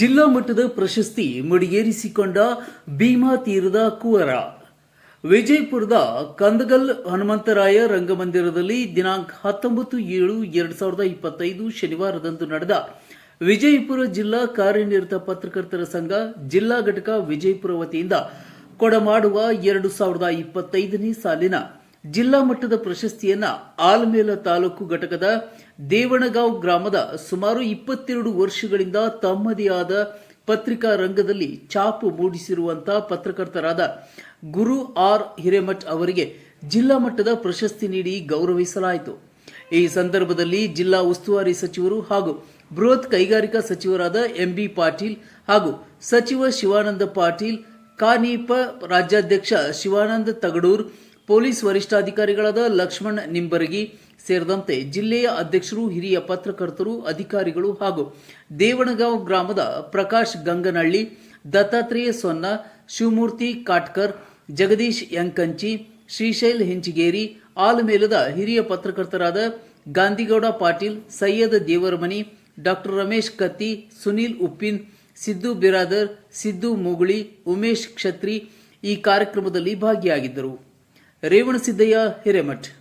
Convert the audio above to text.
ಜಿಲ್ಲಾ ಮಟ್ಟದ ಪ್ರಶಸ್ತಿ ಮುಡಿಗೇರಿಸಿಕೊಂಡ ಭೀಮಾ ತೀರದ ಕುವರ. ವಿಜಯಪುರದ ಕಂದಗಲ್ ಹನುಮಂತರಾಯ ರಂಗಮಂದಿರದಲ್ಲಿ ದಿನಾಂಕ ಹತ್ತೊಂಬತ್ತು ಏಳು ಎರಡ್ ಸಾವಿರದ ಇಪ್ಪತ್ತೈದು ಶನಿವಾರದಂದು ನಡೆದ ವಿಜಯಪುರ ಜಿಲ್ಲಾ ಕಾರ್ಯನಿರತ ಪತ್ರಕರ್ತರ ಸಂಘ ಜಿಲ್ಲಾ ಘಟಕ ವಿಜಯಪುರ ವತಿಯಿಂದ ಕೊಡಮಾಡುವ ಎರಡು ಸಾವಿರದ ಇಪ್ಪತ್ತೈದನೇ ಸಾಲಿನ ಜಿಲ್ಲಾ ಮಟ್ಟದ ಪ್ರಶಸ್ತಿಯನ್ನ ಆಲಮೇಲ ತಾಲೂಕು ಘಟಕದ ದೇವಣಗಾಂವ್ ಗ್ರಾಮದ ಸುಮಾರು ಇಪ್ಪತ್ತೆರಡು ವರ್ಷಗಳಿಂದ ತಮ್ಮದೇ ಆದ ಪತ್ರಿಕಾ ರಂಗದಲ್ಲಿ ಛಾಪು ಮೂಡಿಸಿರುವಂತಹ ಪತ್ರಕರ್ತರಾದ ಗುರು ಆರ್ ಹಿರೇಮಠ್ ಅವರಿಗೆ ಜಿಲ್ಲಾ ಮಟ್ಟದ ಪ್ರಶಸ್ತಿ ನೀಡಿ ಗೌರವಿಸಲಾಯಿತು. ಈ ಸಂದರ್ಭದಲ್ಲಿ ಜಿಲ್ಲಾ ಉಸ್ತುವಾರಿ ಸಚಿವರು ಹಾಗೂ ಬೃಹತ್ ಕೈಗಾರಿಕಾ ಸಚಿವರಾದ ಎಂಬಿ ಪಾಟೀಲ್ ಹಾಗೂ ಸಚಿವ ಶಿವಾನಂದ ಪಾಟೀಲ್, ಕಾನೀಪ ರಾಜ್ಯಾಧ್ಯಕ್ಷ ಶಿವಾನಂದ ತಗಡೂರ್ ಪೊಲೀಸ್ ವರಿಷ್ಠಾಧಿಕಾರಿಗಳಾದ ಲಕ್ಷ್ಮಣ್ ನಿಂಬರಗಿ ಸೇರಿದಂತೆ ಜಿಲ್ಲೆಯ ಅಧ್ಯಕ್ಷರು, ಹಿರಿಯ ಪತ್ರಕರ್ತರು, ಅಧಿಕಾರಿಗಳು ಹಾಗೂ ದೇವಣಗಾಂವ್ ಗ್ರಾಮದ ಪ್ರಕಾಶ್ ಗಂಗನಹಳ್ಳಿ, ದತ್ತಾತ್ರೇಯ ಸೊನ್ನ, ಶಿವಮೂರ್ತಿ ಕಾಟ್ಕರ್, ಜಗದೀಶ್ ಯಂಕಂಚಿ ಶ್ರೀಶೈಲ್ ಹೆಂಚಿಗೇರಿ ಆಲಮೇಲದ ಹಿರಿಯ ಪತ್ರಕರ್ತರಾದ ಗಾಂಧಿಗೌಡ ಪಾಟೀಲ್, ಸೈಯದ್ ದೇವರಮನಿ, ಡಾಕ್ಟರ್ ರಮೇಶ್ ಕತ್ತಿ, ಸುನೀಲ್ ಉಪ್ಪಿನ್, ಸಿದ್ದು ಬಿರಾದರ್, ಸಿದ್ದು ಮುಗುಳಿ, ಉಮೇಶ್ ಕ್ಷತ್ರಿ ಈ ಕಾರ್ಯಕ್ರಮದಲ್ಲಿ ಭಾಗಿಯಾಗಿದ್ದರು. ರೇವಣಸಿದ್ದಯ್ಯ ಹಿರೇಮಠ್.